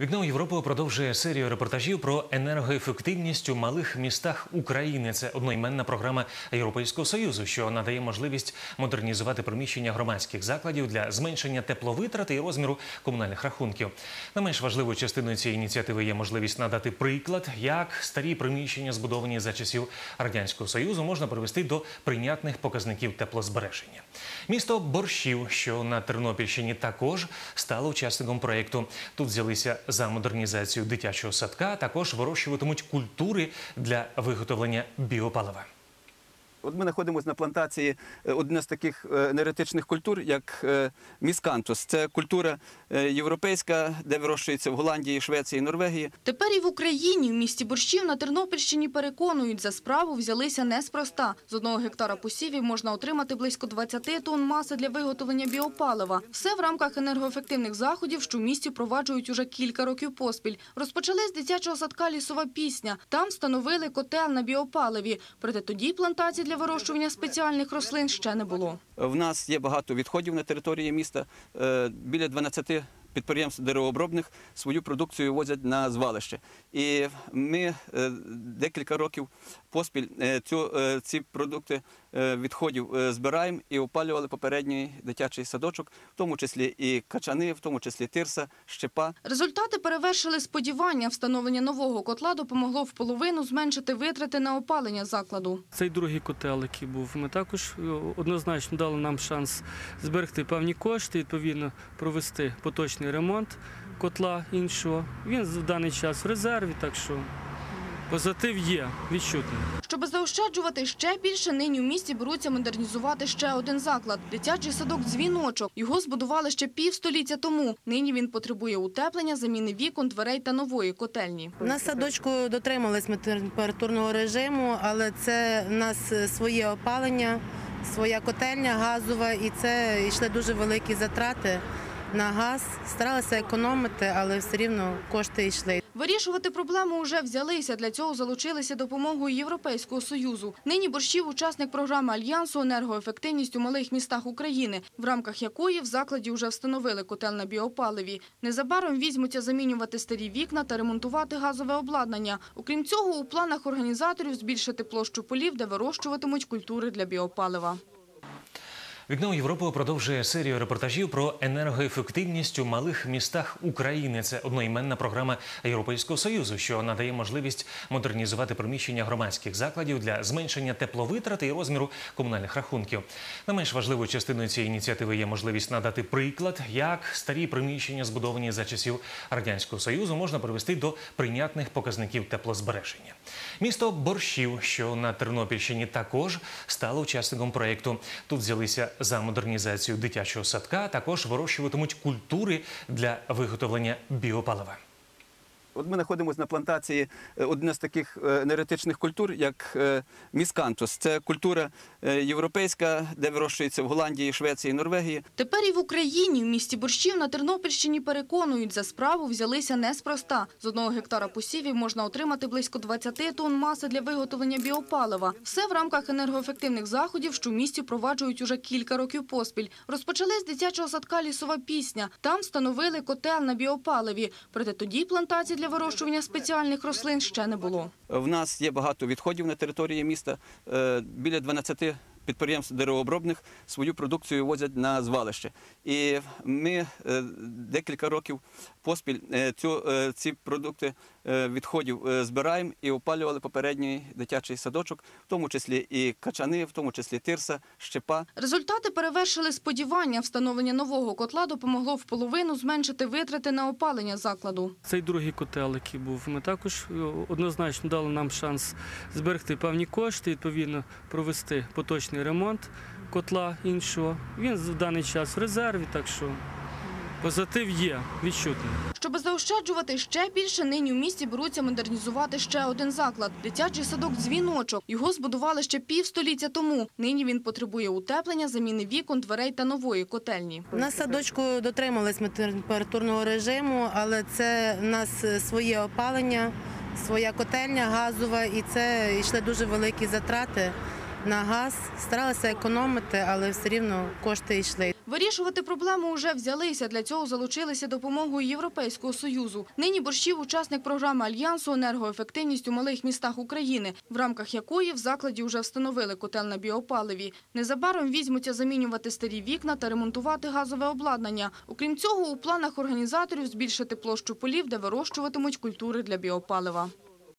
Вікно у Європу продовжує серію репортажів про енергоефективність у малих містах України. Це одноіменна програма Європейського союзу, що надає можливість модернізувати приміщення громадських закладів для зменшення тепловитрати і розміру комунальних рахунків. Не менш важливою частиною цієї ініціативи є можливість надати приклад, як старі приміщення, збудовані за часів радянського союзу, можна привести до прийнятних показників теплозбереження. Місто Борщів, що на Тернопільщині, також стало учасником проєкту. Тут взялися за модернізацію дитячого садка, також вирощуватимуть культури для виготовлення біопалива. От ми знаходимося на плантації е, одне з таких е, енергетичних культур, як е, міскантус. Це культура європейська, де вирощується в Голландії, Швеції, Норвегії. Тепер і в Україні, в місті Борщів на Тернопільщині переконують, за справу взялися неспроста. З одного гектара посівів можна отримати близько 20 тонн маси для виготовлення біопалива. Все в рамках енергоефективних заходів, що в місті впроваджують уже кілька років поспіль. Розпочали з дитячого садка «Лісова пісня». Там встановили котел на біопаливі. Проте тоді плантацій для вирощування спеціальних рослин ще не було. В нас є багато відходів на території міста. Е, Біля 12 підприємств деревообробних свою продукцію возять на звалище. І ми е, декілька років поспіль е, цю, е, ці продукти відходів збираємо і опалювали попередній дитячий садочок, в тому числі і качани, в тому числі тирса, щепа. Результати перевершили сподівання. Встановлення нового котла допомогло в половину зменшити витрати на опалення закладу. Цей другий котел, який був, ми також однозначно дали нам шанс зберегти певні кошти, відповідно провести поточний ремонт котла іншого. Він в даний час в резерві, так що позитив є відчутний. Щоб заощаджувати ще більше, нині в місті беруться модернізувати ще один заклад – дитячий садок «Дзвіночок». Його збудували ще півстоліття тому. Нині він потребує утеплення, заміни вікон, дверей та нової котельні. На садочку дотримались ми температурного режиму, але це в нас своє опалення, своя котельня газова, і це йшли дуже великі затрати на газ. Старалися економити, але все рівно кошти йшли. Вирішувати проблему вже взялися. Для цього залучилися допомогою Європейського Союзу. Нині Борщів – учасник програми Альянсу «Енергоефективність у малих містах України», в рамках якої в закладі вже встановили котел на біопаливі. Незабаром візьмуться замінювати старі вікна та ремонтувати газове обладнання. Окрім цього, у планах організаторів збільшити площу полів, де вирощуватимуть культури для біопалива. Вікно у Європу продовжує серію репортажів про енергоефективність у малих містах України. Це одноіменна програма Європейського союзу, що надає можливість модернізувати приміщення громадських закладів для зменшення тепловитрати і розміру комунальних рахунків. Не менш важливою частиною цієї ініціативи є можливість надати приклад, як старі приміщення, збудовані за часів радянського союзу, можна привести до прийнятних показників теплозбереження. Місто Борщів, що на Тернопільщині, також стало учасником проєкту. Тут взялися за модернізацію дитячого садка, також вирощуватимуть культури для виготовлення біопалива. От ми знаходимося на плантації е, одне з таких е, енергетичних культур, як е, міскантус. Це культура європейська, де вирощується в Голландії, Швеції, Норвегії. Тепер і в Україні, в місті Борщів на Тернопільщині переконують, за справу взялися неспроста. З одного гектара посівів можна отримати близько 20 тонн маси для виготовлення біопалива. Все в рамках енергоефективних заходів, що в місті впроваджують уже кілька років поспіль. Розпочали з дитячого садка «Лісова пісня». Там встановили котел на біопаливі. Проте тоді плантацій для вирощування спеціальних рослин ще не було. В нас є багато відходів на території міста. Е, Біля 12 підприємств деревообробних свою продукцію возять на звалище. І ми е, декілька років поспіль е, цю, е, ці продукти відходів збираємо і опалювали попередній дитячий садочок, в тому числі і качани, в тому числі тирса, щепа. Результати перевершили сподівання. Встановлення нового котла допомогло в половину зменшити витрати на опалення закладу. Цей другий котел, який був, ми також однозначно дали нам шанс зберегти певні кошти, відповідно провести поточний ремонт котла іншого. Він в даний час в резерві, так що позитив є відчутний. Щоб заощаджувати ще більше, нині в місті беруться модернізувати ще один заклад – дитячий садок «Дзвіночок». Його збудували ще півстоліття тому. Нині він потребує утеплення, заміни вікон, дверей та нової котельні. На садочку дотримались ми температурного режиму, але це в нас своє опалення, своя котельня газова, і це йшли дуже великі затрати на газ. Старалися економити, але все рівно кошти йшли. Вирішувати проблему вже взялися. Для цього залучилися допомогою Європейського Союзу. Нині Борщів – учасник програми Альянсу «Енергоефективність у малих містах України», в рамках якої в закладі вже встановили котел на біопаливі. Незабаром візьмуться замінювати старі вікна та ремонтувати газове обладнання. Окрім цього, у планах організаторів збільшити площу полів, де вирощуватимуть культури для біопалива.